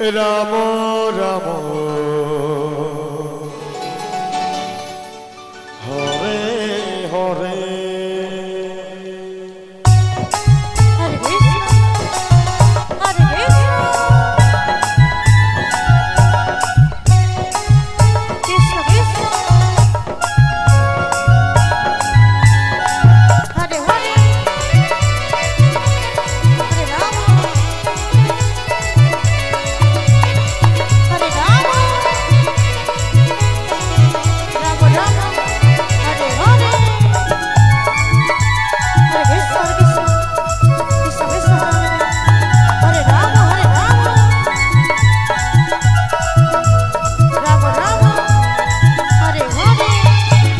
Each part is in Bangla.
রাম রাম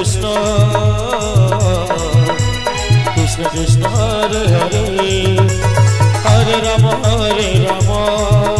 কৃষ্ণ কৃষ্ণ কৃষ্ণ হরে হরে হরে রাম হরে রাম। রাম